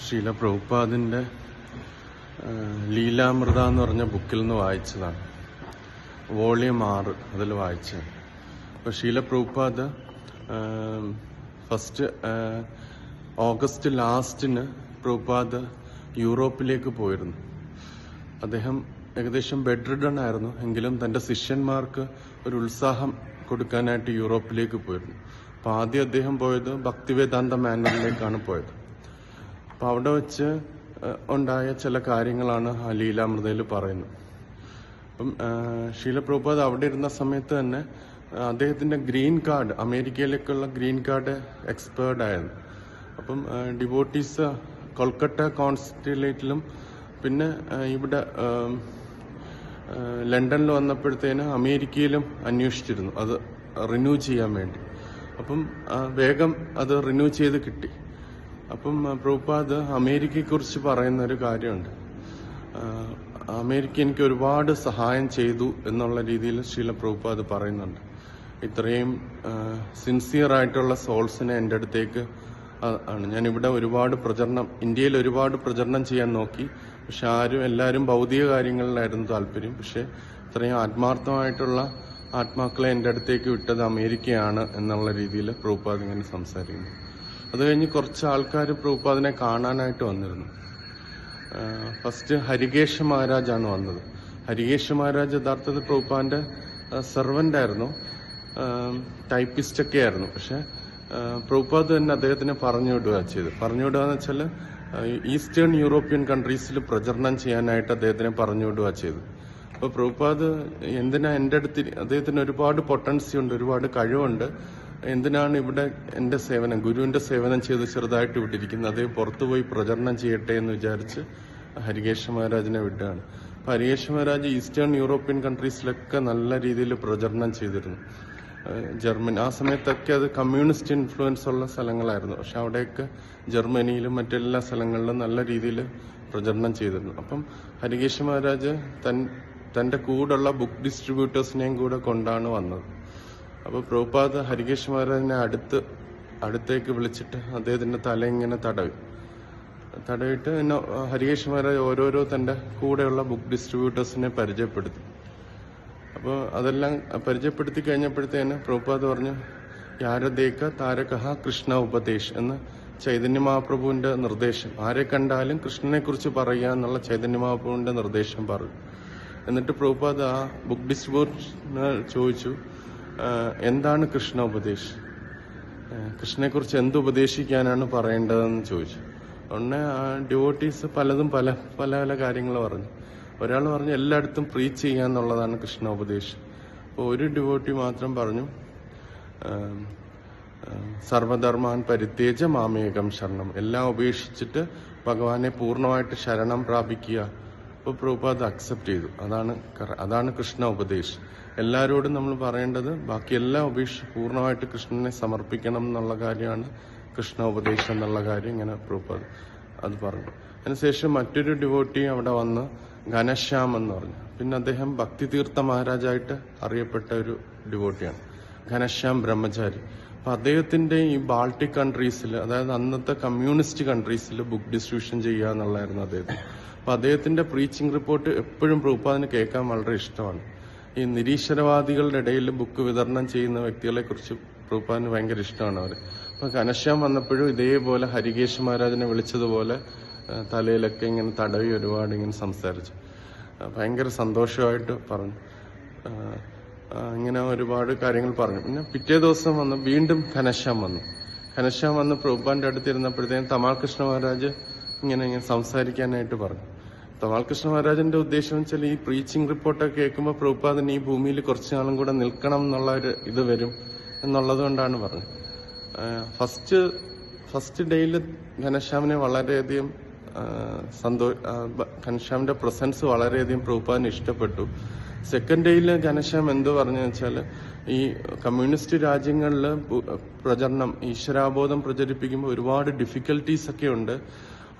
ശീല പ്രഭുപാദിന്റെ ലീലാമൃത എന്ന് പറഞ്ഞ ബുക്കിൽ നിന്ന് വായിച്ചതാണ്. വോളിയം ആറ് അതിൽ വായിച്ചത് അപ്പോൾ ശീല പ്രഭുപാദ് ഫസ്റ്റ് ഓഗസ്റ്റ് ലാസ്റ്റിന് പ്രഭുപാദ് യൂറോപ്പിലേക്ക് പോയിരുന്നു. അദ്ദേഹം ഏകദേശം ബെഡ് റിഡൺ ആയിരുന്നു എങ്കിലും തന്റെ ശിഷ്യന്മാർക്ക് ഒരു ഉത്സാഹം കൊടുക്കാനായിട്ട് യൂറോപ്പിലേക്ക് പോയിരുന്നു. അപ്പോൾ ആദ്യം അദ്ദേഹം പോയത് ഭക്തിവേദാന്ത മാനറിലേക്കാണ് പോയത്. അപ്പോൾ അവിടെ വെച്ച് ഉണ്ടായ ചില കാര്യങ്ങളാണ് ആ ലീലാമൃതയിൽ പറയുന്നത്. അപ്പം ശീലപ്രഭുപാദ് ശീല പ്രഭുപാദ് അവിടെ ഇരുന്ന സമയത്ത് തന്നെ അദ്ദേഹത്തിന്റെ ഗ്രീൻ കാർഡ് അമേരിക്കയിലേക്കുള്ള ഗ്രീൻ കാർഡ് എക്സ്പേർഡ് ആയിരുന്നു. അപ്പം ഡിവോട്ടീസ് കൊൽക്കട്ട കോൺസുലേറ്റിലും പിന്നെ ഇവിടെ ലണ്ടനിൽ വന്നപ്പോഴത്തേന് അമേരിക്കയിലും അന്വേഷിച്ചിരുന്നു. അത് റിന്യൂ ചെയ്യാൻ വേണ്ടി. അപ്പം വേഗം അത് റിന്യൂ ചെയ്ത് കിട്ടി. അപ്പം പ്രഭുപാദ് അമേരിക്കയെക്കുറിച്ച് പറയുന്ന ഒരു കാര്യമുണ്ട് അമേരിക്ക എനിക്ക് ഒരുപാട് സഹായം ചെയ്തു എന്നുള്ള രീതിയിൽ ശീല പ്രഭുപാദ് പറയുന്നുണ്ട്. ഇത്രയും സിൻസിയർ ആയിട്ടുള്ള സോൾസിനെ എന്റെ അടുത്തേക്ക് ആണ്. ഞാൻ ഇവിടെ ഒരുപാട് പ്രചരണം ഇന്ത്യയിൽ ഒരുപാട് പ്രചരണം ചെയ്യാൻ നോക്കി. പക്ഷെ ആരും എല്ലാവരും ഭൗതിക കാര്യങ്ങളിലായിരുന്നു താല്പര്യം. പക്ഷെ ഇത്രയും ആത്മാർത്ഥമായിട്ടുള്ള ആത്മാക്കളെ എന്റെ അടുത്തേക്ക് വിട്ടത് അമേരിക്കയാണ് എന്നുള്ള രീതിയിൽ പ്രഭുപാദ് ഇങ്ങനെ സംസാരിക്കുന്നു. അത് കഴിഞ്ഞ് കുറച്ച് ആൾക്കാർ പ്രഭുപാദിനെ കാണാനായിട്ട് വന്നിരുന്നു. ഫസ്റ്റ് ഹരികേഷ് മഹാരാജാണ് വന്നത്. ഹരികേഷ് മഹാരാജ് യഥാർത്ഥത്തിൽ പ്രഭുപാദിന്റെ സെർവന്റ് ആയിരുന്നു. ടൈപ്പിസ്റ്റൊക്കെ ആയിരുന്നു. പക്ഷെ പ്രഭുപാദ് തന്നെ അദ്ദേഹത്തിന് പറഞ്ഞു വിടുക ചെയ്ത് പറഞ്ഞു വിടുക എന്ന് വെച്ചാൽ ഈസ്റ്റേൺ യൂറോപ്യൻ കൺട്രീസിൽ പ്രചരണം ചെയ്യാനായിട്ട് അദ്ദേഹത്തിനെ പറഞ്ഞു വിടുക ചെയ്ത് അപ്പോൾ പ്രഭുപാദ് എന്തിനാ എന്റെ അടുത്ത് അദ്ദേഹത്തിന് ഒരുപാട് പൊട്ടൻസി ഉണ്ട് ഒരുപാട് കഴിവുണ്ട്. എന്തിനാണ് ഇവിടെ എന്റെ സേവനം? ഗുരുവിന്റെ സേവനം ചെയ്ത് ചെറുതായിട്ട് വിട്ടിരിക്കുന്നത്. അതേ പുറത്തുപോയി പ്രചരണം ചെയ്യട്ടെ എന്ന് വിചാരിച്ച് ഹരികേശ മഹാരാജിനെ വിട്ടാണ്. അപ്പോൾ ഹരികേശ മഹാരാജ് ഈസ്റ്റേൺ യൂറോപ്യൻ കൺട്രീസിലൊക്കെ നല്ല രീതിയിൽ പ്രചരണം ചെയ്തിരുന്നു. ജർമ്മനി. ആ സമയത്തൊക്കെ അത് കമ്മ്യൂണിസ്റ്റ് ഇൻഫ്ലുവൻസ് ഉള്ള സ്ഥലങ്ങളായിരുന്നു. പക്ഷെ അവിടെയൊക്കെ ജർമ്മനിയിലും മറ്റെല്ലാ സ്ഥലങ്ങളിലും നല്ല രീതിയിൽ പ്രചരണം ചെയ്തിരുന്നു. അപ്പം ഹരികേശ മഹാരാജ് തൻ തന്റെ കൂടെയുള്ള ബുക്ക് ഡിസ്ട്രിബ്യൂട്ടേഴ്സിനെയും കൂടെ കൊണ്ടാണ് വന്നത്. അപ്പോൾ പ്രഭുപാദ് ഹരികേഷ് മഹാരാജിനെ അടുത്ത് അടുത്തേക്ക് വിളിച്ചിട്ട് അദ്ദേഹത്തിന്റെ തല ഇങ്ങനെ തടവി. തടവിട്ട് എന്നെ ഹരികേഷ് മഹാരാജ് ഓരോരോ തന്റെ കൂടെയുള്ള ബുക്ക് ഡിസ്ട്രിബ്യൂട്ടേഴ്സിനെ പരിചയപ്പെടുത്തി. അപ്പോൾ അതെല്ലാം പരിചയപ്പെടുത്തി കഴിഞ്ഞപ്പോഴത്തേന് പ്രഭുപാദ് പറഞ്ഞു യാരദേക്ക താരകഹ കൃഷ്ണ ഉപദേശ് എന്ന് ചൈതന്യ മഹാപ്രഭുവിന്റെ നിർദ്ദേശം. ആരെ കണ്ടാലും കൃഷ്ണനെ കുറിച്ച് പറയുക എന്നുള്ള ചൈതന്യ മഹാപ്രഭുവിന്റെ നിർദ്ദേശം പറഞ്ഞു. എന്നിട്ട് പ്രഭുപാദ് ആ ബുക്ക് ഡിസ്ട്രിബ്യൂട്ടർ ചോദിച്ചു "ആ, എന്താണ് കൃഷ്ണ ഉപദേശ്? കൃഷ്ണനെ കുറിച്ച് എന്ത് ഉപദേശിക്കാനാണ് പറയേണ്ടതെന്ന് ചോദിച്ചു. ഉടനെ ഡിവോട്ടീസ് പലതും പല പല പല കാര്യങ്ങൾ പറഞ്ഞു. ഒരാൾ പറഞ്ഞു എല്ലായിടത്തും പ്രീച്ച് ചെയ്യുക എന്നുള്ളതാണ് കൃഷ്ണ ഉപദേശം. അപ്പോൾ ഒരു ഡിവോട്ടി മാത്രം പറഞ്ഞു സർവധർമാൻ പരിത്യേജ മാമേകം ശരണം. എല്ലാം ഉപേക്ഷിച്ചിട്ട് ഭഗവാനെ പൂർണമായിട്ട് ശരണം പ്രാപിക്കുക. അപ്പോൾ പ്രഭുപാദ് അക്സെപ്റ്റ് ചെയ്തു. അതാണ് അതാണ് കൃഷ്ണ ഉപദേശം. എല്ലാവരോടും നമ്മൾ പറയേണ്ടത് ബാക്കി എല്ലാം പൂർണമായിട്ട് കൃഷ്ണനെ സമർപ്പിക്കണം എന്നുള്ള കാര്യമാണ് കൃഷ്ണ ഉപദേശം എന്നുള്ള കാര്യം ഇങ്ങനെ പ്രഭുപാദ് അത് പറഞ്ഞു. അതിനുശേഷം മറ്റൊരു ഡിവോട്ടി അവിടെ വന്ന് ഘനശ്യാം എന്ന് പറഞ്ഞു. പിന്നെ അദ്ദേഹം ഭക്തിതീർത്ഥ മഹാരാജായിട്ട് അറിയപ്പെട്ട ഒരു ഡിവോട്ടിയാണ് ഘനശ്യാം ബ്രഹ്മചാരി. അപ്പൊ അദ്ദേഹത്തിന്റെ ഈ ബാൾട്ടിക് കൺട്രീസിൽ അതായത് അന്നത്തെ കമ്മ്യൂണിസ്റ്റ് കൺട്രീസിൽ ബുക്ക് ഡിസ്ട്രിബ്യൂഷൻ ചെയ്യുക എന്നുള്ളതായിരുന്നു അദ്ദേഹത്തിന്. അപ്പൊ അദ്ദേഹത്തിന്റെ പ്രീച്ചിങ് റിപ്പോർട്ട് എപ്പോഴും പ്രഭുപാദിന് കേൾക്കാൻ വളരെ ഇഷ്ടമാണ്. ഈ നിരീശ്വരവാദികളുടെ ഇടയിൽ ബുക്ക് വിതരണം ചെയ്യുന്ന വ്യക്തികളെ കുറിച്ച് പ്രഭുപാദിന് ഭയങ്കര ഇഷ്ടമാണ് അവർ അപ്പൊ ഘനശ്യാം വന്നപ്പോഴും ഇതേപോലെ ഹരികേശ് മഹാരാജനെ വിളിച്ചതുപോലെ തലയിലൊക്കെ ഇങ്ങനെ തടവി ഒരുപാട് ഇങ്ങനെ സംസാരിച്ചു. ഭയങ്കര സന്തോഷമായിട്ട് പറഞ്ഞു. ഇങ്ങനെ ഒരുപാട് കാര്യങ്ങൾ പറഞ്ഞു. പിന്നെ പിറ്റേ ദിവസം വന്ന് വീണ്ടും ഘനശ്യാം വന്നു. ഘനശ്യാം വന്ന് പ്രഭുപാന്റെ അടുത്തിരുന്നപ്പോഴത്തേക്കും തമാൽ കൃഷ്ണ മഹാരാജ് ഇങ്ങനെ ഇങ്ങനെ സംസാരിക്കാനായിട്ട് പറഞ്ഞു. തമാൽ കൃഷ്ണ മഹാരാജന്റെ ഉദ്ദേശം വെച്ചാൽ ഈ പ്രീച്ചിങ് റിപ്പോർട്ടൊക്കെ കേൾക്കുമ്പോൾ പ്രഭുപാദന് ഈ ഭൂമിയിൽ കുറച്ചു നാളും കൂടെ നിൽക്കണം എന്നുള്ള ഒരു ഇത് വരും എന്നുള്ളത് കൊണ്ടാണ് പറഞ്ഞത്. ഫസ്റ്റ് ഫസ്റ്റ് ഡേയിൽ ഘനശ്യാമിനെ വളരെയധികം സന്തോഷ ഘനശ്യാമിന്റെ പ്രസൻസ് വളരെയധികം പ്രഭുപാദിന് ഇഷ്ടപ്പെട്ടു. സെക്കൻഡ് ഡേയിൽ ഘനശ്യാം എന്ത് പറഞ്ഞു വെച്ചാൽ ഈ കമ്മ്യൂണിസ്റ്റ് രാജ്യങ്ങളിൽ പ്രചരണം ഈശ്വരാബോധം പ്രചരിപ്പിക്കുമ്പോൾ ഒരുപാട് ഡിഫിക്കൽട്ടീസ് ഒക്കെ ഉണ്ട്.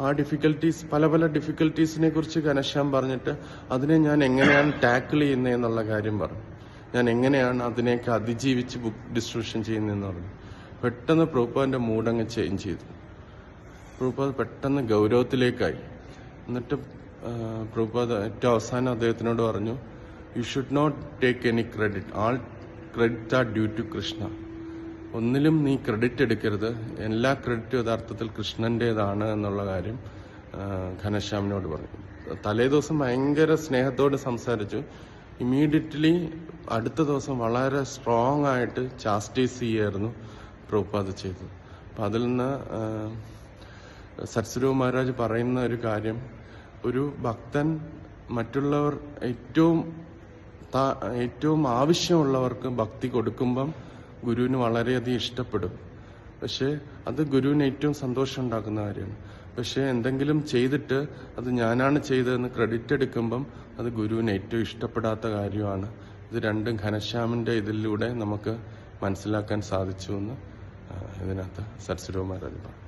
ആ ഡിഫിക്കൽട്ടീസ് പല പല ഡിഫിക്കൽട്ടീസിനെ കുറിച്ച് ഘനശ്യാം പറഞ്ഞിട്ട് അതിനെ ഞാൻ എങ്ങനെയാണ് ടാക്കിൾ ചെയ്യുന്നത് എന്നുള്ള കാര്യം പറഞ്ഞു. ഞാൻ എങ്ങനെയാണ് അതിനെയൊക്കെ അതിജീവിച്ച് ബുക്ക് ഡിസ്ട്രിബ്യൂഷൻ ചെയ്യുന്നതെന്ന് പറഞ്ഞു. പെട്ടെന്ന് പ്രൂപ്പാന്റെ മൂഡങ്ങ് ചേഞ്ച് ചെയ്തു. പ്രഭുപാദ് പെട്ടെന്ന് ഗൗരവത്തിലേക്കായി. എന്നിട്ട് ആ, പ്രഭുപാദ് ഏറ്റവും അവസാനം അദ്ദേഹത്തിനോട് പറഞ്ഞു you should not take any credit all credit are due to Krishna ഒന്നിലും നീ ക്രെഡിറ്റ് എടുക്കരുത്. എല്ലാ ക്രെഡിറ്റും യഥാർത്ഥത്തിൽ കൃഷ്ണന്റേതാണ് എന്നുള്ള കാര്യം ഘനശ്യാമിനോട് പറഞ്ഞു. തലേ ദിവസം ഭയങ്കര സ്നേഹത്തോട് സംസാരിച്ചു. ഇമ്മീഡിയറ്റ്ലി അടുത്ത ദിവസം വളരെ സ്ട്രോങ് ആയിട്ട് ചാസ്റ്റൈസ് ചെയ്യായിരുന്നു പ്രഭുപാദ് ചെയ്തത്. അപ്പം അതിൽ നിന്ന് സത്സരവ് മഹാരാജ് പറയുന്ന ഒരു കാര്യം ഒരു ഭക്തൻ മറ്റുള്ളവർ ഏറ്റവും ഏറ്റവും ആവശ്യമുള്ളവർക്ക് ഭക്തി കൊടുക്കുമ്പം ഗുരുവിന് വളരെയധികം ഇഷ്ടപ്പെടും. പക്ഷേ അത് ഗുരുവിന് ഏറ്റവും സന്തോഷം ഉണ്ടാക്കുന്ന കാര്യമാണ്. പക്ഷേ എന്തെങ്കിലും ചെയ്തിട്ട് അത് ഞാനാണ് ചെയ്തതെന്ന് ക്രെഡിറ്റ് എടുക്കുമ്പം അത് ഗുരുവിന് ഏറ്റവും ഇഷ്ടപ്പെടാത്ത കാര്യമാണ്. ഇത് രണ്ടും ഘനശ്യാമിന്റെ ഇതിലൂടെ നമുക്ക് മനസ്സിലാക്കാൻ സാധിച്ചു എന്ന് ഇതിനകത്ത് സത്സരവ് മഹാരാജ് പറഞ്ഞു.